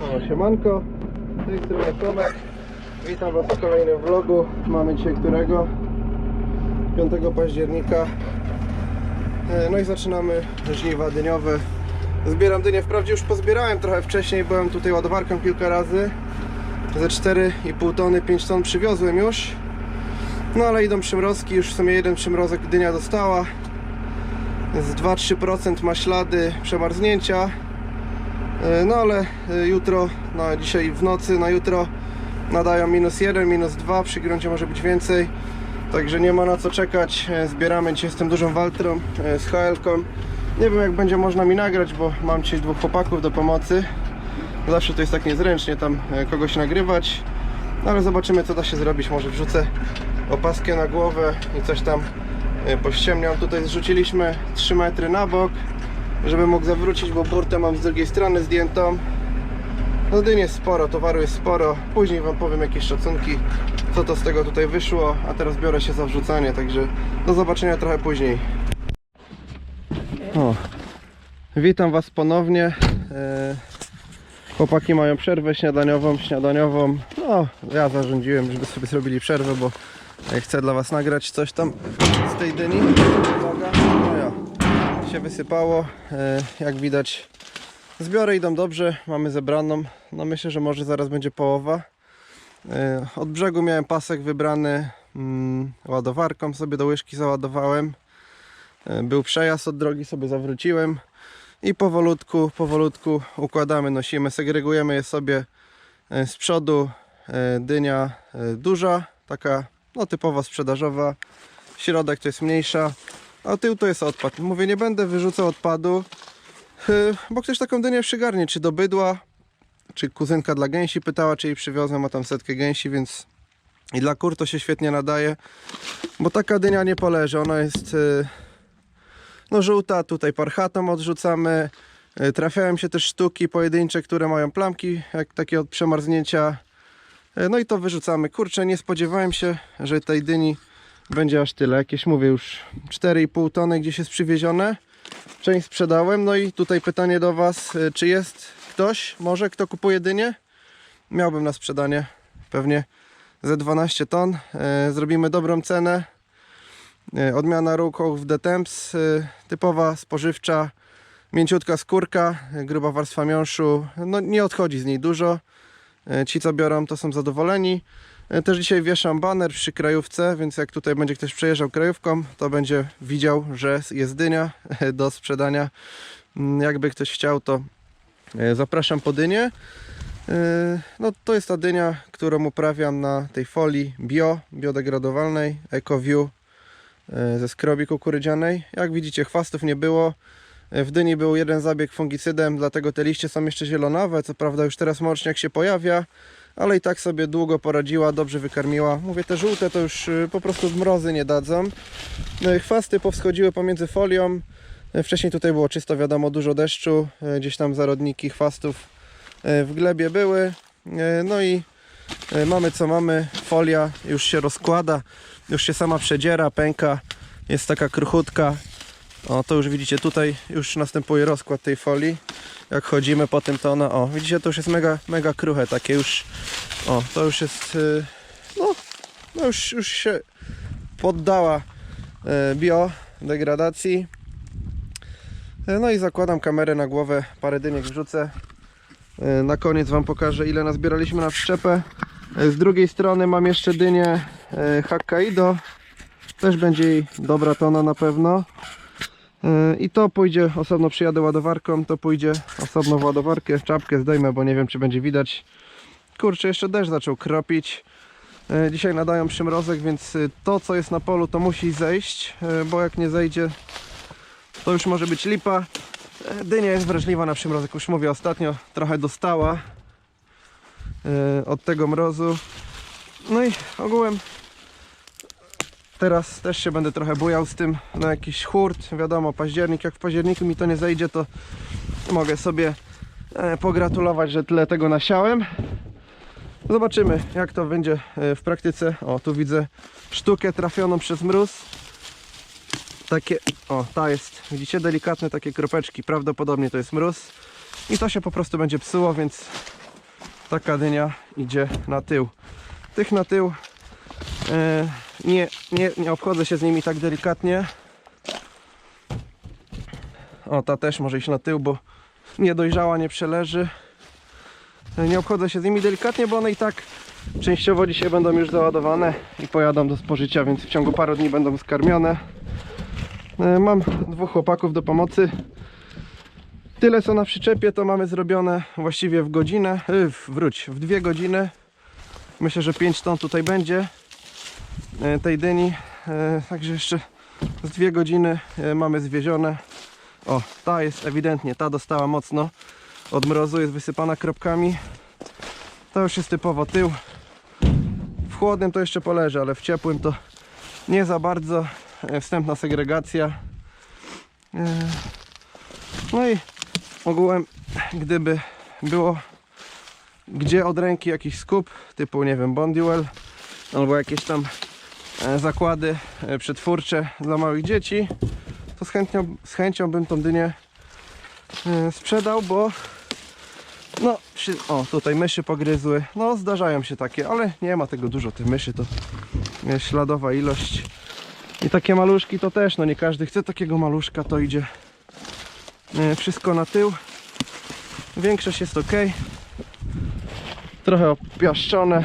O, siemanko, z tej strony Tomek. Witam Was w kolejnym vlogu. Mamy dzisiaj którego? 5 października. E, No i zaczynamy żniwa dyniowe. Zbieram dynię, wprawdzie już pozbierałem trochę wcześniej, byłem tutaj ładowarką kilka razy. Ze 4,5 tony, 5 ton przywiozłem już. No ale idą przymrozki, już w sumie jeden przymrozek dynia dostała. Z 2-3% ma ślady przemarznięcia. E, No ale e, jutro, no dzisiaj w nocy, na jutro nadają minus 1, minus 2, przy gruncie może być więcej. Także nie ma na co czekać. E, Zbieramy dzisiaj z tym dużą waltrą, z HL-ką. Nie wiem jak będzie można mi nagrać, bo mam dzisiaj dwóch chłopaków do pomocy. Zawsze to jest tak niezręcznie tam kogoś nagrywać. No ale zobaczymy co da się zrobić. Może wrzucę opaskę na głowę i coś tam pościemniam. Tutaj zrzuciliśmy 3 metry na bok żeby mógł zawrócić, bo burtę mam z drugiej strony zdjętą. No dyn jest sporo, towaru jest sporo. Później Wam powiem jakieś szacunki, co to z tego tutaj wyszło, a teraz biorę się za wrzucanie, także do zobaczenia trochę później. O, witam Was ponownie. E, Chłopaki mają przerwę śniadaniową, śniadaniową. No, ja zarządziłem, żeby sobie zrobili przerwę, bo e, chcę dla Was nagrać coś tam z tej dyni. Się wysypało. E, Jak widać, zbiory idą dobrze. Mamy zebraną. No myślę, że może zaraz będzie połowa. E, Od brzegu miałem pasek wybrany mm, ładowarką, sobie do łyżki załadowałem. E, Był przejazd od drogi, sobie zawróciłem i powolutku, powolutku układamy, nosimy, segregujemy je sobie z przodu. Dynia duża, taka no, typowo sprzedażowa. Środek to jest mniejsza, a tył to jest odpad. Mówię, nie będę wyrzucał odpadu, yy, bo ktoś taką dynię przygarnie, czy do bydła, czy kuzynka dla gęsi pytała, czy jej przywiozłem, ma tam setkę gęsi, więc i dla kur to się świetnie nadaje, bo taka dynia nie poleży, ona jest yy, no żółta, tutaj parchatą odrzucamy, yy, trafiają się też sztuki pojedyncze, które mają plamki, jak takie od przemarznięcia, no i to wyrzucamy. Kurczę, nie spodziewałem się, że tej dyni będzie aż tyle. Jakieś mówię już 4,5 tony gdzieś jest przywiezione. Część sprzedałem. No i tutaj pytanie do Was, y, czy jest ktoś, może kto kupuje dynię? Miałbym na sprzedanie pewnie ze 12 ton. Y, Zrobimy dobrą cenę. Y, Odmiana ruchów w Detemps, typowa spożywcza, mięciutka skórka, gruba warstwa miąższu. No nie odchodzi z niej dużo. Ci co biorą to są zadowoleni. E, Też dzisiaj wieszam baner przy krajówce, więc jak tutaj będzie ktoś przejeżdżał krajówką, to będzie widział, że jest dynia do sprzedania. Mm, Jakby ktoś chciał, to e, zapraszam po dynię. E, No to jest ta dynia, którą uprawiam na tej folii bio, biodegradowalnej, EcoView ze skrobi kukurydzianej. Jak widzicie chwastów nie było. W dyni był jeden zabieg fungicydem, dlatego te liście są jeszcze zielonawe. Co prawda już teraz moczniak się pojawia, ale i tak sobie długo poradziła, dobrze wykarmiła. Mówię, te żółte to już y, po prostu w mrozy nie dadzą. I Chwasty powschodziły pomiędzy folią. E, Wcześniej tutaj było czysto, wiadomo, dużo deszczu. Gdzieś tam zarodniki chwastów w glebie były. No i mamy co mamy. Folia już się rozkłada, już się sama przedziera, pęka. Jest taka kruchutka. O, to już widzicie, tutaj już następuje rozkład tej folii. Jak chodzimy po tym, to ona, o, widzicie, to już jest mega, mega kruche, takie już, o, to już jest, y, no, no już, już się poddała y, biodegradacji. Y, No i zakładam kamerę na głowę, parę dyniek wrzucę. Na koniec Wam pokażę, ile nazbieraliśmy na wszczepę. Z drugiej strony mam jeszcze dynię Hokkaido. Też będzie jej dobra tona na pewno. I to pójdzie osobno, przyjadę ładowarką, to pójdzie osobno w ładowarkę, czapkę zdejmę, bo nie wiem czy będzie widać. Kurczę, jeszcze deszcz zaczął kropić. Yy, Dzisiaj nadają przymrozek, więc yy, to co jest na polu to musi zejść, yy, bo jak nie zejdzie to już może być lipa. Dynia jest wrażliwa na przymrozek, już mówię ostatnio trochę dostała od tego mrozu. No i ogółem Teraz też się będę trochę bujał z tym na jakiś hurt. Wiadomo, październik, jak w październiku mi to nie zejdzie, to mogę sobie e, pogratulować, że tyle tego nasiałem. Zobaczymy, jak to będzie e, w praktyce. O, tu widzę sztukę trafioną przez mróz. Takie, o, ta jest, widzicie, delikatne takie kropeczki. Prawdopodobnie to jest mróz. I to się po prostu będzie psuło, więc taka dynia idzie na tył. Tych na tył e, nie, nie, nie obchodzę się z nimi tak delikatnie. O, ta też może iść na tył, bo niedojrzała nie przeleży. E, Nie obchodzę się z nimi delikatnie, bo one i tak częściowo dzisiaj będą już załadowane i pojadą do spożycia, więc w ciągu paru dni będą skarmione. E, Mam dwóch chłopaków do pomocy. Tyle co na przyczepie to mamy zrobione właściwie w godzinę, w- wróć, w dwie godziny. Myślę, że 5 ton tutaj będzie e, tej dyni. E, Także jeszcze z dwie godziny e, mamy zwiezione. O, ta jest ewidentnie, ta dostała mocno od mrozu, jest wysypana kropkami. To już jest typowo tył. W chłodnym to jeszcze poleży, ale w ciepłym to nie za bardzo. E, Wstępna segregacja. E, No i ogółem, gdyby było gdzie od ręki jakiś skup, typu nie wiem, Bonduel albo jakieś tam e, zakłady e, przetwórcze dla małych dzieci, to z chęcią, z chęcią bym tą dynię e, sprzedał, bo no, przy, o tutaj myszy pogryzły, no zdarzają się takie, ale nie ma tego dużo, te myszy to e, śladowa ilość. I takie maluszki to też, no nie każdy chce takiego maluszka, to idzie wszystko na tył. Większość jest ok trochę opiaszczone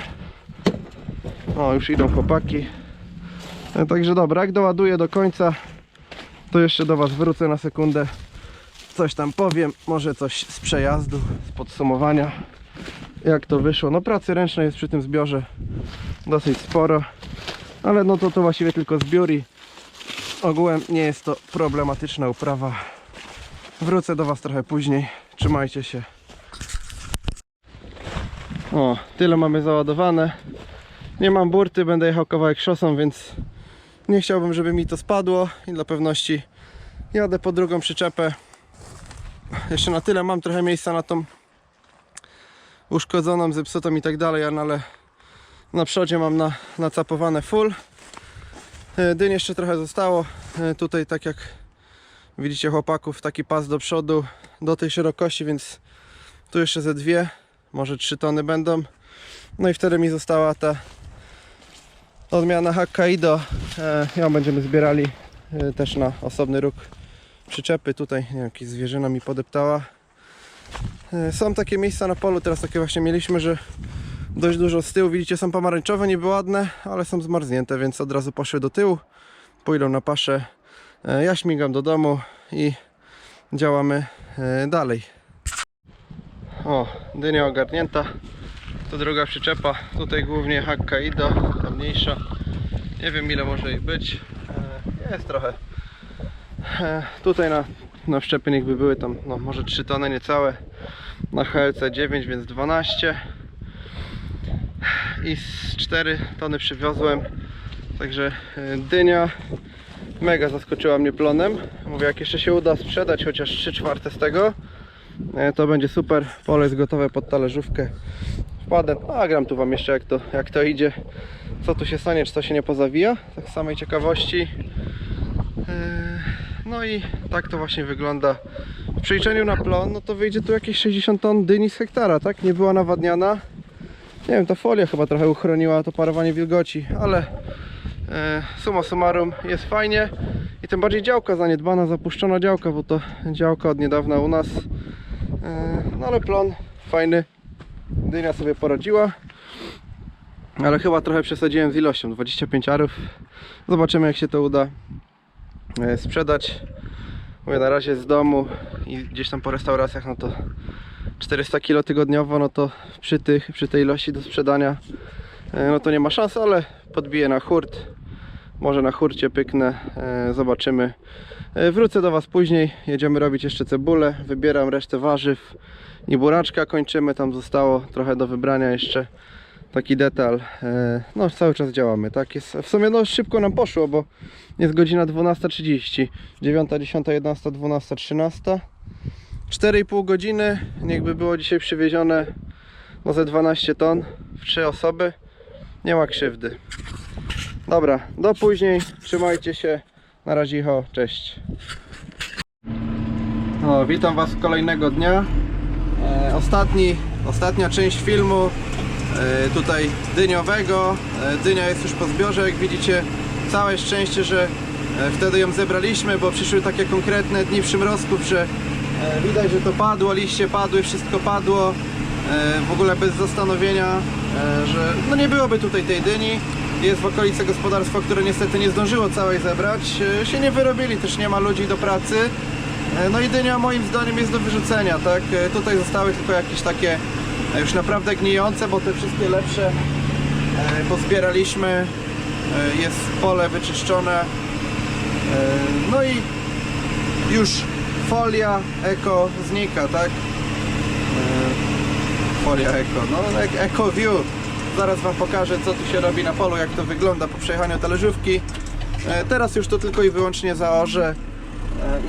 o już idą chłopaki. E, także dobra, jak doładuję do końca to jeszcze do was wrócę na sekundę. Coś tam powiem, może coś z przejazdu, z podsumowania. Jak to wyszło, no pracy ręcznej jest przy tym zbiorze dosyć sporo ale no to to właściwie tylko zbiór i ogółem nie jest to problematyczna uprawa. Wrócę do was trochę później. Trzymajcie się. O, tyle mamy załadowane nie mam burty, będę jechał kawałek szosą, więc nie chciałbym, żeby mi to spadło i dla pewności jadę po drugą przyczepę jeszcze na tyle mam trochę miejsca na tą uszkodzoną, zepsutą i tak dalej, ale na przodzie mam na, nacapowane full. E, Dyń jeszcze trochę zostało. E, Tutaj tak jak widzicie chłopaków, taki pas do przodu do tej szerokości, więc tu jeszcze ze dwie, może trzy tony będą. No i wtedy mi została ta odmiana Hokkaido. E, Ją będziemy zbierali e, też na osobny róg przyczepy. Tutaj nie wiem, jakaś zwierzyna mi podeptała. E, Są takie miejsca na polu, teraz takie właśnie mieliśmy, że dość dużo z tyłu. Widzicie, są pomarańczowe, niby ładne, ale są zmarznięte, więc od razu poszły do tyłu. Pójdą na paszę. Ja śmigam do domu i działamy dalej. O, dynia ogarnięta. To druga przyczepa. Tutaj głównie Hokkaido, ta mniejsza. Nie wiem ile może jej być. E, Jest trochę. E, Tutaj na, na wszczepy niech by były tam no, może 3 tony niecałe. Na HLC 9, więc 12 i z 4 tony przywiozłem. Także e, dynia mega zaskoczyła mnie plonem. Mówię, jak jeszcze się uda sprzedać chociaż 3 czwarte z tego, to będzie super. Pole jest gotowe pod talerzówkę. Wpadę, nagram tu Wam jeszcze jak to, jak to idzie, co tu się stanie, czy to się nie pozawija, tak samej ciekawości. E, No i tak to właśnie wygląda. W przeliczeniu na plon, no to wyjdzie tu jakieś 60 ton dyni z hektara, tak? Nie była nawadniana. Nie wiem, ta folia chyba trochę uchroniła to parowanie wilgoci, ale e, summa summarum jest fajnie i tym bardziej działka zaniedbana, zapuszczona działka, bo to działka od niedawna u nas. E, no ale plon fajny, dynia sobie poradziła. Ale chyba trochę przesadziłem z ilością, 25 arów. Zobaczymy jak się to uda e, sprzedać. Mówię na razie z domu i gdzieś tam po restauracjach, no to 400 kg tygodniowo, no to przy, tych, przy tej ilości do sprzedania, e, no to nie ma szans, ale podbiję na hurt. Może na hurcie pyknę, e, zobaczymy. E, Wrócę do Was później, jedziemy robić jeszcze cebulę, wybieram resztę warzyw i buraczka kończymy, tam zostało trochę do wybrania jeszcze taki detal. E, No cały czas działamy, tak jest. W sumie no szybko nam poszło, bo jest godzina 12.30, 9, 10, 11, 12, 13. 4,5 godziny, niechby było dzisiaj przywiezione no ze 12 ton w 3 osoby. Nie ma krzywdy. Dobra, do później, trzymajcie się. Na razie, ho, cześć. O, witam Was kolejnego dnia. E, ostatni ostatnia część filmu e, tutaj dyniowego. E, Dynia jest już po zbiorze, jak widzicie. Całe szczęście, że e, wtedy ją zebraliśmy, bo przyszły takie konkretne dni przymrozków, że e, widać, że to padło, liście padły, wszystko padło. E, W ogóle bez zastanowienia, e, że no nie byłoby tutaj tej dyni. Jest w okolicy gospodarstwo, które niestety nie zdążyło całej zebrać. E, Się nie wyrobili, też nie ma ludzi do pracy. E, No i dynia moim zdaniem jest do wyrzucenia, tak? E, Tutaj zostały tylko jakieś takie już naprawdę gnijące, bo te wszystkie lepsze pozbieraliśmy. Jest pole wyczyszczone. No i już folia eko znika, tak? Folia eko, no ek- Eco View. Zaraz Wam pokażę co tu się robi na polu, jak to wygląda po przejechaniu talerzówki. E, Teraz już to tylko i wyłącznie zaorze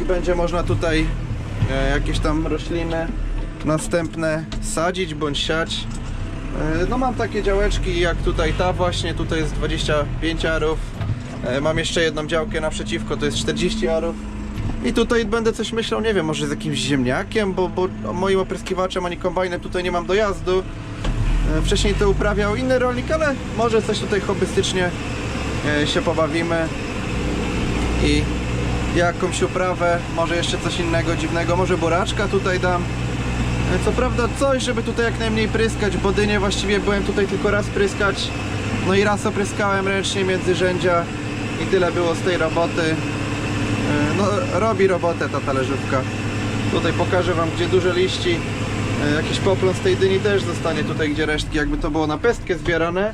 i będzie można tutaj e, jakieś tam rośliny następne sadzić bądź siać. E, No mam takie działeczki jak tutaj ta właśnie, tutaj jest 25 arów. Mam jeszcze jedną działkę naprzeciwko, to jest 40 arów. I tutaj będę coś myślał, nie wiem, może z jakimś ziemniakiem, bo, bo moim opryskiwaczem ani kombajnem tutaj nie mam dojazdu. E, Wcześniej to uprawiał inny rolnik, ale może coś tutaj hobbystycznie e, się pobawimy i jakąś uprawę, może jeszcze coś innego dziwnego, może buraczka tutaj dam. E, Co prawda coś, żeby tutaj jak najmniej pryskać, bo dynie właściwie byłem tutaj tylko raz pryskać. No i raz opryskałem ręcznie między rzędzia i tyle było z tej roboty. No robi robotę ta talerzówka. Tutaj pokażę wam gdzie duże liści. E, Jakiś poplon z tej dyni też zostanie tutaj gdzie resztki, jakby to było na pestkę zbierane.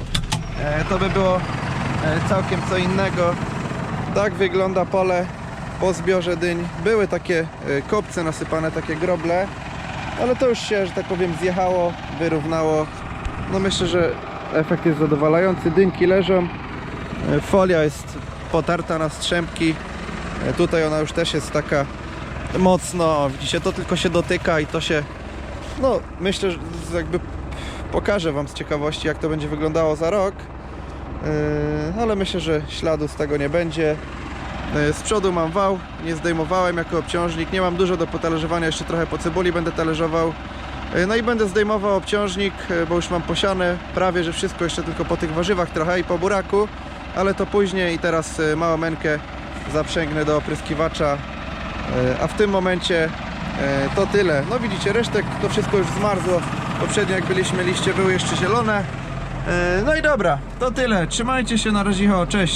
e, To by było e, całkiem co innego. Tak wygląda pole po zbiorze dyń. Były takie kopce nasypane, takie groble, ale to już się, że tak powiem, zjechało, wyrównało. No myślę, że efekt jest zadowalający. Dyńki leżą, folia jest potarta na strzępki. Tutaj ona już też jest taka mocno, widzicie, to tylko się dotyka i to się, no myślę, że jakby pokażę Wam z ciekawości, jak to będzie wyglądało za rok. Yy, ale myślę, że śladu z tego nie będzie. Yy, Z przodu mam wał, nie zdejmowałem jako obciążnik, nie mam dużo do potalerzowania, jeszcze trochę po cebuli będę talerzował. Yy, No i będę zdejmował obciążnik, yy, bo już mam posiane prawie, że wszystko, jeszcze tylko po tych warzywach trochę i po buraku, ale to później i teraz yy, małą mękę zaprzęgnę do opryskiwacza, Yy, a w tym momencie to tyle. No widzicie, resztek to wszystko już zmarzło. Poprzednio jak byliśmy, liście były jeszcze zielone. Yy, No i dobra, to tyle. Trzymajcie się na razie, cześć.